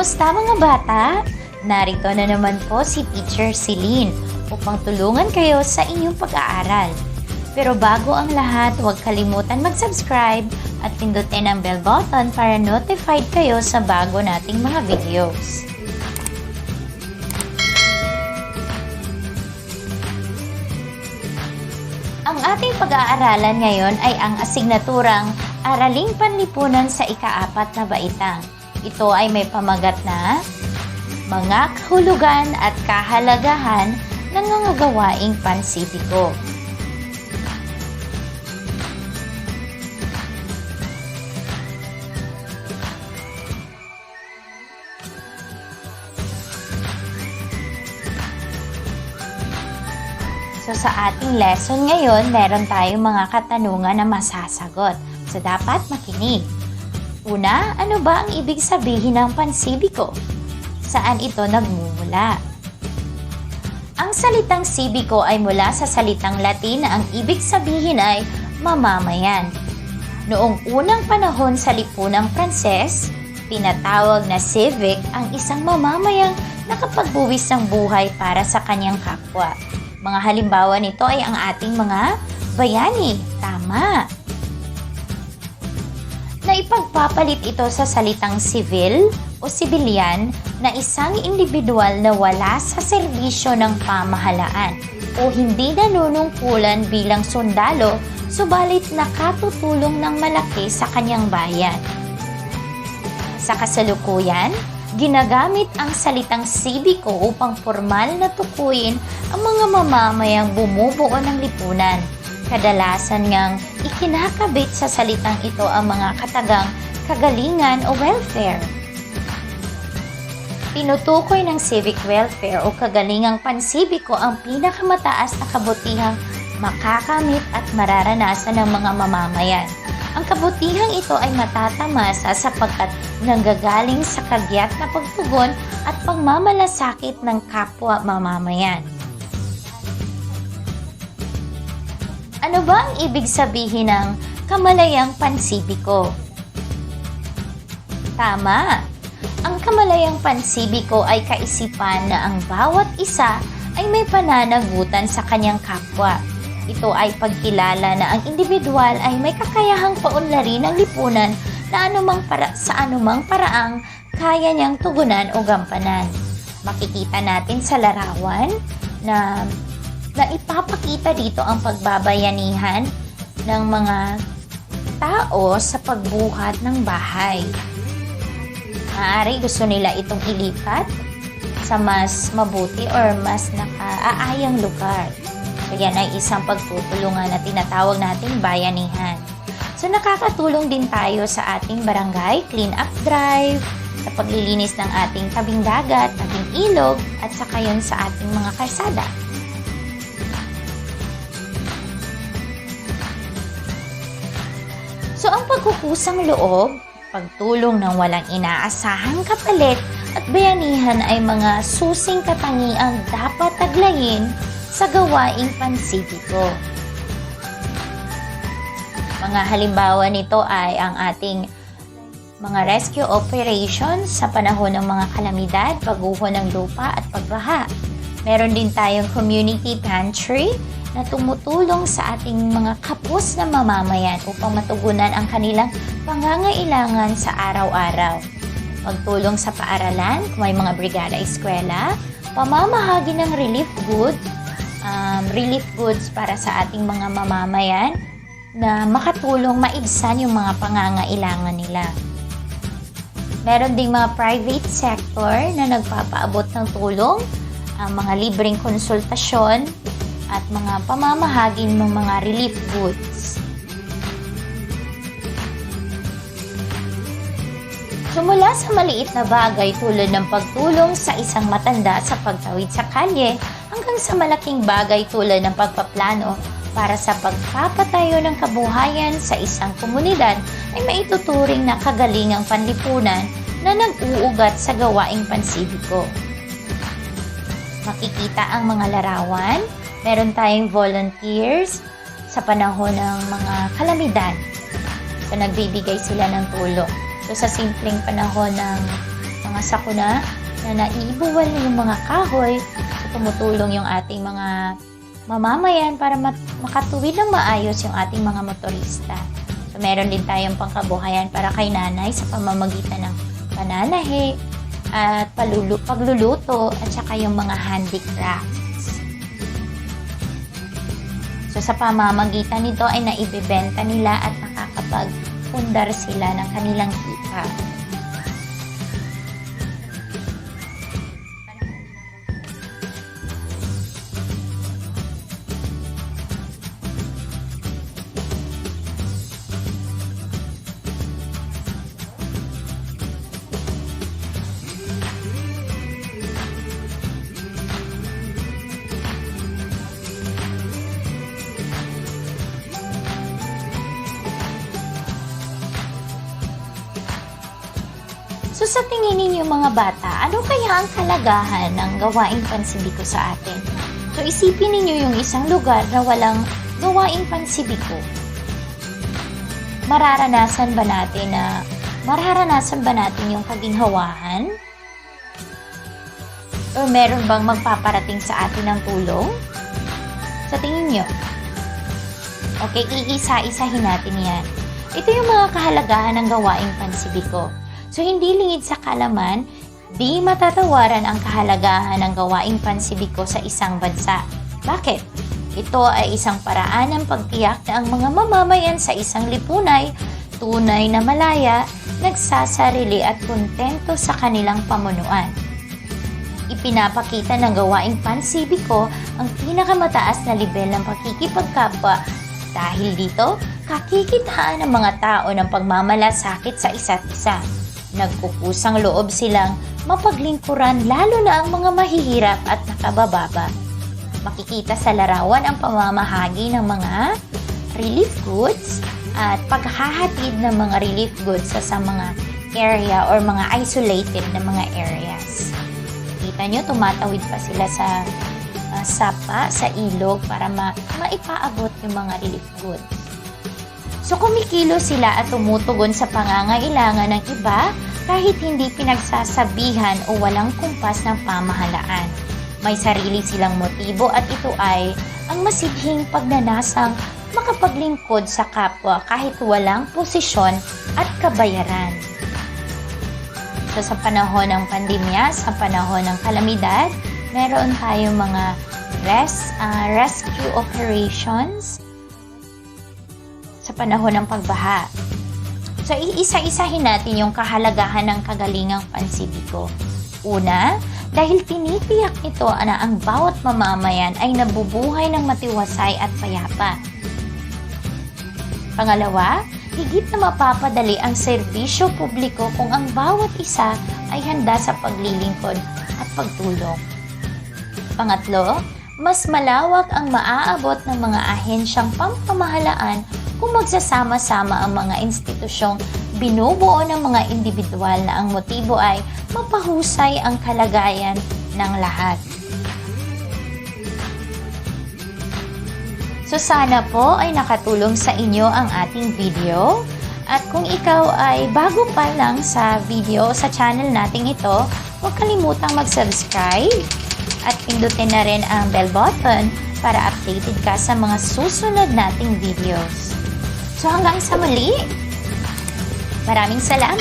Kamusta mga bata? Narito na naman po si Teacher Celine upang tulungan kayo sa inyong pag-aaral. Pero bago ang lahat, huwag kalimutan mag-subscribe at pindutin ang bell button para notified kayo sa bago nating mga videos. Ang ating pag-aaralan ngayon ay ang asignaturang Araling Panlipunan sa Ikaapat na Baitang. Ito ay may pamagat na mga kahulugan at kahalagahan ng mga gawaing pansibiko. So sa ating lesson ngayon, meron tayong mga katanungan na masasagot. So dapat makinig. Una, ano ba ang ibig sabihin ng pansibiko? Saan ito nagmumula? Ang salitang sibiko ay mula sa salitang Latin na ang ibig sabihin ay mamamayan. Noong unang panahon sa lipunang Pranses, pinatawag na civic ang isang mamamayang nakapagbuwis ng buhay para sa kanyang kapwa. Mga halimbawa nito ay ang ating mga bayani. Tama! na ipagpapalit ito sa salitang civil o civilian na isang individual na wala sa serbisyo ng pamahalaan o hindi nanunungkulan bilang sundalo subalit nakatutulong ng malaki sa kanyang bayan. Sa kasalukuyan, ginagamit ang salitang sibiko upang formal na tukuyin ang mga mamamayang bumubuo ng lipunan kadalasan ngang ikinakabit sa salitang ito ang mga katagang kagalingan o welfare. Tinutukoy ng civic welfare o kagalingang pansibiko ang pinakamataas na kabutihang makakamit at mararanasan ng mga mamamayan. Ang kabutihang ito ay matatamasa sapagkat nanggagaling sa kagyat na pagtugon at pagmamalasakit ng kapwa mamamayan. Ano ba ang ibig sabihin ng kamalayang pansibiko? Tama! Ang kamalayang pansibiko ay kaisipan na ang bawat isa ay may pananagutan sa kanyang kapwa. Ito ay pagkilala na ang individual ay may kakayahang paunlarin ang lipunan na anumang para, sa anumang paraang kaya niyang tugunan o gampanan. Makikita natin sa larawan na na ipapakita dito ang pagbabayanihan ng mga tao sa pagbuhat ng bahay. Maaari gusto nila itong ilipat sa mas mabuti or mas nakaaayang lugar. So yan ay isang pagtutulungan na tinatawag nating bayanihan. So nakakatulong din tayo sa ating barangay clean up drive, sa paglilinis ng ating tabing dagat, tabing ilog, at saka yun sa ating mga kalsada. So ang pagkukusang loob, pagtulong ng walang inaasahang kapalit at bayanihan ay mga susing katangiang dapat taglayin sa gawaing pansibiko. Mga halimbawa nito ay ang ating mga rescue operations sa panahon ng mga kalamidad, pagguho ng lupa at pagbaha. Meron din tayong community pantry na tumutulong sa ating mga kapos na mamamayan upang matugunan ang kanilang pangangailangan sa araw-araw. Pagtulong sa paaralan, kung may mga brigada eskwela, pamamahagi ng relief goods, um, relief goods para sa ating mga mamamayan na makatulong maibsan yung mga pangangailangan nila. Meron ding mga private sector na nagpapaabot ng tulong, ang mga libreng konsultasyon, at mga pamamahagin ng mga relief goods. Sumula sa maliit na bagay tulad ng pagtulong sa isang matanda sa pagtawid sa kalye hanggang sa malaking bagay tulad ng pagpaplano para sa pagpapatayo ng kabuhayan sa isang komunidad ay maituturing na kagalingang panlipunan na nag-uugat sa gawaing pansibiko. Makikita ang mga larawan, meron tayong volunteers sa panahon ng mga kalamidad. So, nagbibigay sila ng tulong. So, sa simpleng panahon ng mga sakuna na naiibuwal na yung mga kahoy, tumutulong yung ating mga mamamayan para mat- makatuwid ng maayos yung ating mga motorista. So, meron din tayong pangkabuhayan para kay nanay sa pamamagitan ng pananahi at palulu- pagluluto at saka yung mga handicrafts. So sa pamamagitan nito ay naibibenta nila at nakakapag-pundar sila ng kanilang kita. So sa tingin ninyo mga bata, ano kaya ang kalagahan ng gawaing pansibiko sa atin? So isipin ninyo yung isang lugar na walang gawaing pansibiko. Mararanasan ba natin na mararanasan ba natin yung kaginhawahan? O meron bang magpaparating sa atin ng tulong? Sa tingin nyo? Okay, iisa-isahin natin yan. Ito yung mga kahalagahan ng gawaing pansibiko. So, hindi lingid sa kalaman, di matatawaran ang kahalagahan ng gawaing pansibiko sa isang bansa. Bakit? Ito ay isang paraan ng pagtiyak na ang mga mamamayan sa isang lipunay, tunay na malaya, nagsasarili at kontento sa kanilang pamunuan. Ipinapakita ng gawaing pansibiko ang pinakamataas na level ng pakikipagkapwa dahil dito, kakikitaan ng mga tao ng pagmamalasakit sa isa't isa. Nagpupusang loob silang mapaglingkuran lalo na ang mga mahihirap at nakabababa. Makikita sa larawan ang pamamahagi ng mga relief goods at paghahatid ng mga relief goods sa, sa mga area or mga isolated na mga areas. Kita nyo, tumatawid pa sila sa uh, sapa, sa ilog para ma maipaabot yung mga relief goods. So kumikilo sila at tumutugon sa pangangailangan ng iba kahit hindi pinagsasabihan o walang kumpas ng pamahalaan. May sarili silang motibo at ito ay ang masidhing pagnanasang makapaglingkod sa kapwa kahit walang posisyon at kabayaran. So sa panahon ng pandemya, sa panahon ng kalamidad, meron tayong mga res, uh, rescue operations panahon ng pagbaha. So, iisa-isahin natin yung kahalagahan ng kagalingang pansibiko. Una, dahil tinitiyak ito na ang bawat mamamayan ay nabubuhay ng matiwasay at payapa. Pangalawa, higit na mapapadali ang serbisyo publiko kung ang bawat isa ay handa sa paglilingkod at pagtulong. Pangatlo, mas malawak ang maaabot ng mga ahensyang pampamahalaan kung magsasama-sama ang mga institusyong binubuo ng mga individual na ang motibo ay mapahusay ang kalagayan ng lahat. So sana po ay nakatulong sa inyo ang ating video. At kung ikaw ay bago pa lang sa video sa channel nating ito, huwag kalimutang mag-subscribe at pindutin na rin ang bell button para updated ka sa mga susunod nating videos. So hanggang sa muli, maraming salamat!